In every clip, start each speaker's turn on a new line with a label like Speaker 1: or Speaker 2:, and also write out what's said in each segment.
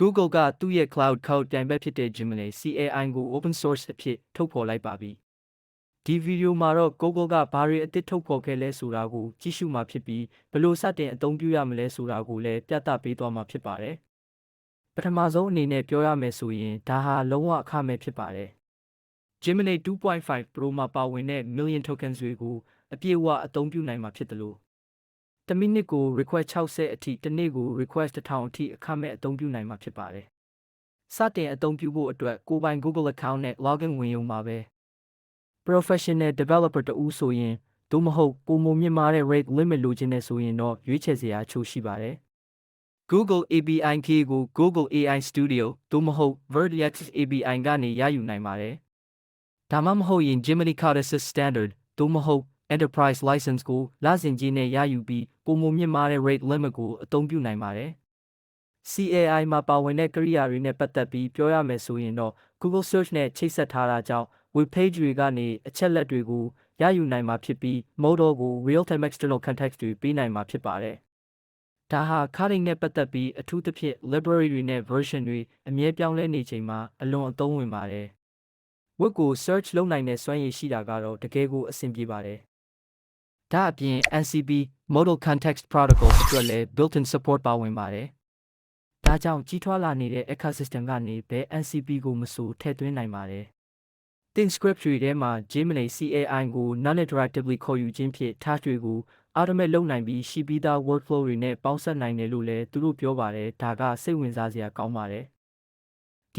Speaker 1: Google ကသူ့ရဲ့ Cloud Code ပြိုင်ဘက်ဖြစ်တဲ့ Gemini CAI ကို Open Source အဖြစ်ထုတ်ဖော်လိုက်ပါပြီ။ဒီဗီဒီယိုမှာတော့ Google ကဘာတွေအသစ်ထုတ်ဖော်ခဲ့လဲဆိုတာကိုကြည့်ရှုမှာဖြစ်ပြီးဘယ်လိုစတင်အသုံးပြုရမလဲဆိုတာကိုလည်းပြသပေးသွားမှာဖြစ်ပါတယ်။ပထမဆုံးအနေနဲ့ပြောရမယ်ဆိုရင်ဒါဟာလုံးဝအခမဲ့ဖြစ်ပါတယ်။ Gemini 2.5 Pro မှာပါဝင်တဲ့ Million Tokens တွေကိုအပြည့်အဝအသုံးပြုနိုင်မှာဖြစ်တယ်လို့ တမိနစ်ကို request 60အထိတစ်နေ့ကို request 1000အထိအခမဲ့အသုံးပြုနိုင်မှာဖြစ်ပါတယ်။စတင်အသုံးပြုဖို့အတွက်ကိုယ်ပိုင် Google account နဲ့ login ဝင်ရုံပါပဲ။ professional developer တဦးဆိုရင်သို့မဟုတ်ပုံမမြင့်မားတဲ့ rate limit လိုချင်တဲ့ဆိုရင်တော့ရွေးချယ်စရာအချို့ရှိပါတယ်။ Google API key ကို Google AI Studio သို့မဟုတ် Vertex API ကနေရယူနိုင်ပါတယ်။ဒါမှမဟုတ်ရင် Gemini Code Assist Standard သို့မဟုတ် Enterprise License ကိုလစဉ်ကြီးနဲ့ရယူပြီးပုံမမြင့်မားတဲ့ rate limit ကိုအသုံးပြုနိုင်ပါတယ်။ CAI မှာပါဝင်တဲ့ကိရိယာတွေနဲ့ပတ်သက်ပြီးပြောရမယ်ဆိုရင်တော့ Google Search နဲ့ချိတ်ဆက်ထားတာကြောင့် web page တွေကနေအချက်လက်တွေကိုရယူနိုင်မှာဖြစ်ပြီး model ကို real-time external context တွေပေးနိုင်မှာဖြစ်ပါတယ်။ဒါဟာ coding နဲ့ပတ်သက်ပြီးအထူးသဖြင့် library တွေနဲ့ version တွေအမြဲပြောင်းလဲနေချိန်မှာအလွန်အသုံးဝင်ပါတယ်။ web ကို search လုပ်နိုင်တဲ့စွမ်းရည်ရှိတာကတော့တကယ်ကိုအဆင်ပြေပါတယ်။ ဒါအပြင် NCP Model Context Protocol အတွက်လည်း built-in support ပါဝင်ပါတယ်။ဒါကြောင့်ကြီးထွားလာနေတဲ့ ecosystem ကနေဘယ် NCP ကိုမဆိုထည့်သွင်းနိုင်ပါတယ်။ Thin script တွေထဲမှာ Gemini CAI ကို non-interactively ခေါ်ယူခြင်းဖြင့် task တွေကို automate လုပ်နိုင်ပြီးရှိပြီးသား workflow တွေနဲ့ပေါင်းစပ်နိုင်တယ်လို့လည်းသူတို့ပြောပါတယ်ဒါကစိတ်ဝင်စားစရာကောင်းပါတယ်။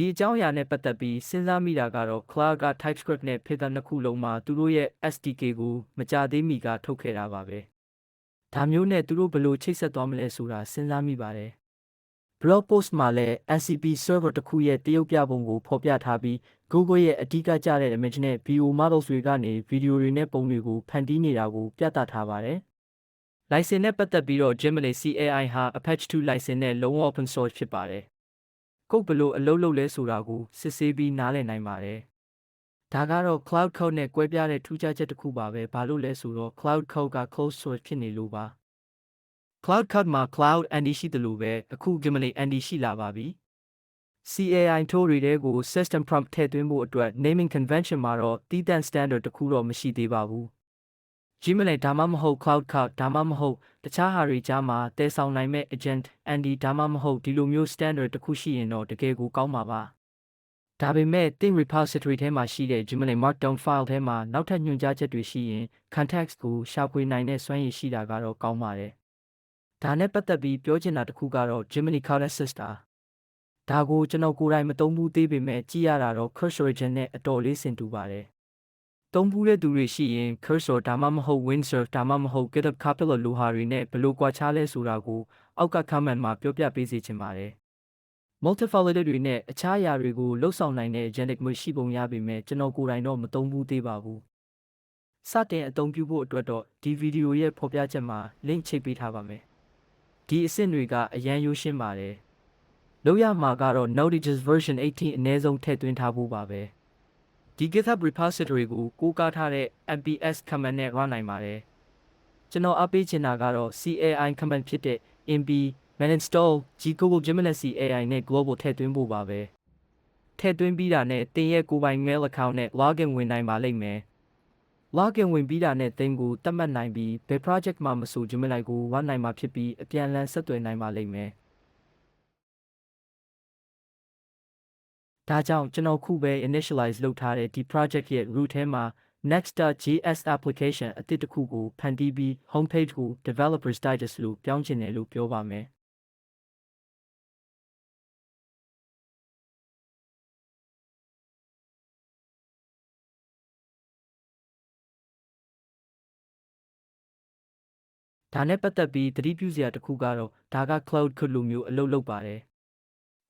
Speaker 1: ဒီအကြောင်းအရာနဲ့ပတ်သက်ပြီးစဉ်းစားမိတာကတော့ Cloud က TypeScript နဲ့ Python နှစ်ခုလုံးမှာသူတို့ရဲ့ SDK ကိုမကြသေးမီကထုတ်ခဲ့တာပါပဲ။ဒါမျိုးနဲ့သူတို့ဘယ်လိုချိတ်ဆက်သွားမလဲဆိုတာစဉ်းစားမိပါတယ်။ blog post မှာလည်း NCP server တစ်ခုရဲ့တရုပ်ပြပုံကိုဖော်ပြထားပြီး Google ရဲ့အဓိကကျတဲ့ image နဲ့ video models တွေကနေဗီဒီယိုတွေနဲ့ပုံတွေကိုဖန်တီးနေတာကိုပြသထားပါတယ်။ license နဲ့ပတ်သက်ပြီးတော့ Gemini CAI ဟာ Apache 2 license နဲ့လုံးဝ open source ဖြစ်ပါတယ်။ ကုတ်ဘလို့အလုပ်လုပ်လဲဆိုတာကိုစစ်ဆေးပြီးနားလည်နိုင်ပါတယ်။ဒါကတော့ Cloud Code နဲ့ကွဲပြားတဲ့ထူးခြားချက်တစ်ခုပါပဲ။ဘာလို့လဲဆိုတော့ Cloud Code က closed source ဖြစ်နေလို့ပါ။ Cloud Code မှာ Cloud ND ရှိတယ်လို့ပဲအခု Gemini ND ရှိလာပါပြီ။ CAI ထိုးတွေတဲကို system prompt ထည့်သွင်းဖို့အတွက် naming convention မှာတော့တည်တံ့ standard တစ်ခုတော့မရှိသေးပါဘူး။ Gemini ဒါမှမဟုတ် Cloud Code ဒါမှမဟုတ်တခြားဟာတွေကြားမှာတည်ဆောင်နိုင်မဲ့ agent ND ဒါမှမဟုတ်ဒီလိုမျိုး standard တစ်ခုရှိရင်တော့တကယ်ကိုကောင်းပါပါ။ဒါပေမဲ့သင် repository ထဲမှာရှိတဲ့ Gemini Markdown file ထဲမှာနောက်ထပ်ညွှန်ကြားချက်တွေရှိရင် context ကိုရှာဖွေနိုင်တဲ့စွမ်းရည်ရှိတာကတော့ကောင်းပါတယ်။ဒါနဲ့ပတ်သက်ပြီးပြောချင်တာတစ်ခုကတော့ Gemini Code Assist တာ။ဒါကိုကျွန်တော်ကိုယ်တိုင်မသုံးဘူးသေးပေမဲ့ကြည့်ရတာတော့ Cursor Agent နဲ့အတော်လေးဆင်တူပါတယ်။ သုံးဘူးတဲ့သူတွေရှိရင် Cursor ဒါမှမဟုတ် Windsurf ဒါမှမဟုတ် GitHub Copilot လိုဟာတွေနဲ့ဘယ်လိုကွာခြားလဲဆိုတာကိုအောက်က comment မှာပြောပြပေးစေချင်ပါတယ်။ multi-validator တွေနဲ့အခြားအရာတွေကိုလှုပ်ဆောင်နိုင်တဲ့ agentic မျိုးရှိပုံရပေမဲ့ကျွန်တော်ကိုယ်တိုင်တော့မသုံးဘူးသေးပါဘူး။စတင်အသုံးပြုဖို့အတွက်တော့ဒီဗီဒီယိုရဲ့ဖော်ပြချက်မှာ link ချိတ်ပေးထားပါမယ်။ဒီအဆင့်တွေကအရန်ရိုးရှင်းပါတယ်။လောက်ရမှာကတော့ Node.js version 18အနည်းဆုံးထည့်သွင်းထားဖို့ပါပဲ။ ဒီ GitHub repository ကိုကိုးကားထားတဲ့ nps command နဲ့ run နိုင်ပါတယ်။ကျွန်တော်အပေးချင်တာကတော့ CAI command ဖြစ်တဲ့ np man install g google gemini CAI နဲ့ global ထည့်သွင်းဖို့ပါပဲ။ထည့်သွင်းပြီးတာနဲ့တင်ရဲ့ကိုယ်ပိုင် mail account နဲ့ login ဝင်နိုင်ပါလိမ့်မယ်။ login ဝင်ပြီးတာနဲ့သင်ကိုတတ်မှတ်နိုင်ပြီးဘယ် project မှာမဆို Gemini ကိုဝါနိုင်မှာဖြစ်ပြီးအပြန်အလှန်ဆက်သွယ်နိုင်ပါလိမ့်မယ်။ ဒါကြောင့်ကျွန်တော်ခုပဲ initialize လုပ်ထားတဲ့ဒီ project ရဲ့ root ထဲမှာ next.js application အသစ်တစ်ခုကိုဖန်တီးပြီး homepage ကို developers digest လို့ပြောင်းချင်တယ်လို့ပြောပါမယ်။။ဒါနဲ့ပတ်သက်ပြီးသတိပြုစရာတစ်ခုကတော့ဒါက cloud code လိုမျိုးအလုပ်လုပ်ပါတယ်။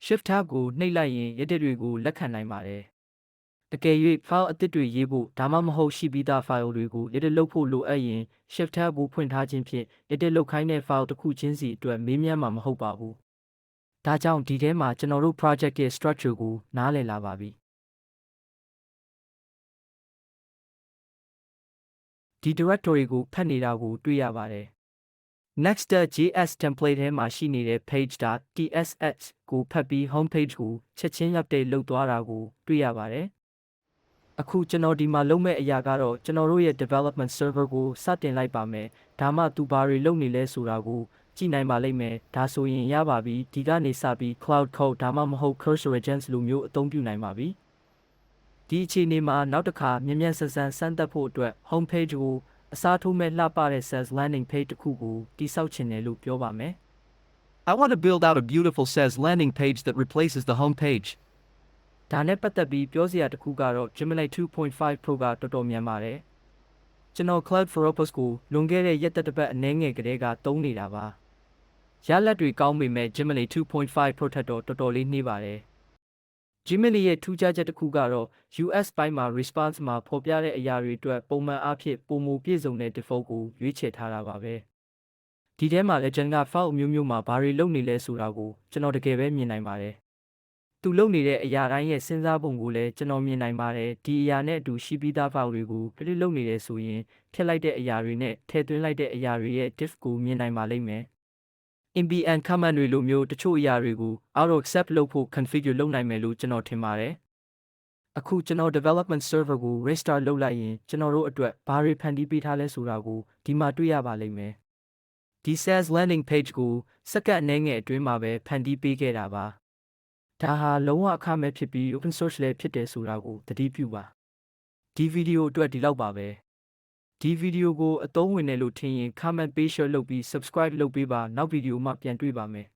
Speaker 1: shift tab ကိုနှိပ်လိုက်ရင်ရတဲ့တွေကိုလက်ခံနိုင်ပါတယ်။တကယ်၍ file အသစ်တွေရေးဖို့ဒါမှမဟုတ်ရှိပြီးသား file တွေကို edit လုပ်ဖို့လိုအပ်ရင် shift tab ကိုဖွင့်ထားခြင်းဖြင့် edit လုပ်ခိုင်းတဲ့ file တစ်ခုချင်းစီအတွက်မေးမြန်းမှာမဟုတ်ပါဘူး။ဒါကြောင့်ဒီထဲမှာကျွန်တော်တို့ project ရဲ့ structure ကိုနားလည်လာပါပြီ။ဒီ directory ကိုဖတ်နေတာကိုတွေ့ရပါတယ်။ Next.js template ထဲမှာရှိနေတဲ့ page.tss ကိုဖတ်ပြီး home page ကိုချက်ချင်း update လုပ်သွားတာကိုတွေ့ရပါတယ်။အခုကျွန်တော်ဒီမှာလုပ်မဲ့အရာကတော့ကျွန်တော်တို့ရဲ့ development server ကိုစတင်လိုက်ပါမယ်။ဒါမှသူဘာတွေလုပ်နေလဲဆိုတာကိုကြည့်နိုင်ပါလိမ့်မယ်။ဒါဆိုရင်ရပါပြီ။ဒီကနေစပြီး cloud code ဒါမှမဟုတ် cursor agents လိုမျိုးအသုံးပြုနိုင်ပါပြီ။ဒီအခြေအနေမှာနောက်တစ်ခါမြန်မြန်ဆန်ဆန်စမ်းသပ်ဖို့အတွက် home page ကို အစားထိုးမဲ့လှပတဲ့ sales landing page တစ်ခုကိုတိစောက်ချင်တယ်လို့ပြောပါမယ်
Speaker 2: I want to build out a beautiful says landing page that replaces the home page.
Speaker 1: ။ဒါနဲ့ပတ်သက်ပြီးပြောစရာတစ်ခုကတော့ Gemini 2.5 Pro ကတော်တော်မြန်ပါတယ်။ကျွန်တော် Cloud for Opus ကိုလွန်ခဲ့တဲ့ရက်သက်တစ်ပတ်အနည်းငယ်ကတည်းကသုံးနေတာပါ။ရလဒ်တွေကောင်းပေမဲ့ Gemini 2.5 Pro ထက်တော့တော်တော်လေးနှေးပါတယ်။ Gemini ရဲ့ထူးခြားချက်တစ်ခုကတော့ US ပိုင်းမှာ response မှာဖော်ပြတဲ့အရာတွေအတွက်ပုံမှန်အားဖြင့်ပုံမူပြည့်စုံတဲ့ default ကိုရွေးချယ်ထားတာပါပဲ။ဒီထဲမှာလည်းကျွန်တော်က file အမျိုးမျိုးမှာဘာတွေလုပ်နေလဲဆိုတာကိုကျွန်တော်တကယ်ပဲမြင်နိုင်ပါတယ်။သူလုပ်နေတဲ့အရာတိုင်းရဲ့စဉ်းစားပုံကိုလည်းကျွန်တော်မြင်နိုင်ပါတယ်။ဒီအရာနဲ့အတူရှိပြီးသား file တွေကိုပြည့်လုပ်နေတယ်ဆိုရင်ထည့်လိုက်တဲ့အရာတွေနဲ့ထည့်သွင်းလိုက်တဲ့အရာတွေရဲ့ diff ကိုမြင်နိုင်ပါလိမ့်မယ်။ NBN command တွေလိုမျိုးတချို့အရာတွေကို auto accept လုပ်ဖို့ configure လုပ်နိုင်မယ်လို့ကျွန်တော်ထင်ပါတယ်။အခုကျွန်တော် development server ကို restart လုပ်လိုက်ရင်ကျွန်တော်တို့အတွက်ဘာတွေဖန်တီးပေးထားလဲဆိုတာကိုဒီမှာတွေ့ရပါလိမ့်မယ်။ဒီ sales landing page ကိုစက္ကန့်အနည်းငယ်အတွင်းမှာပဲဖန်တီးပေးခဲ့တာပါ။ဒါဟာလုံးဝအခမဲ့ဖြစ်ပြီး open source လည်းဖြစ်တယ်ဆိုတာကိုသတိပြုပါ။ဒီဗီဒီယိုအတွက်ဒီလောက်ပါပဲ။ ဒီဗီဒီယိုကိုအသုံးဝင်တယ်လို့ထင်ရင် comment ပေး share လုပ်ပြီး subscribe လုပ်ပေးပါနောက်ဗီဒီယိုမှာပြန်တွေ့ပါမယ်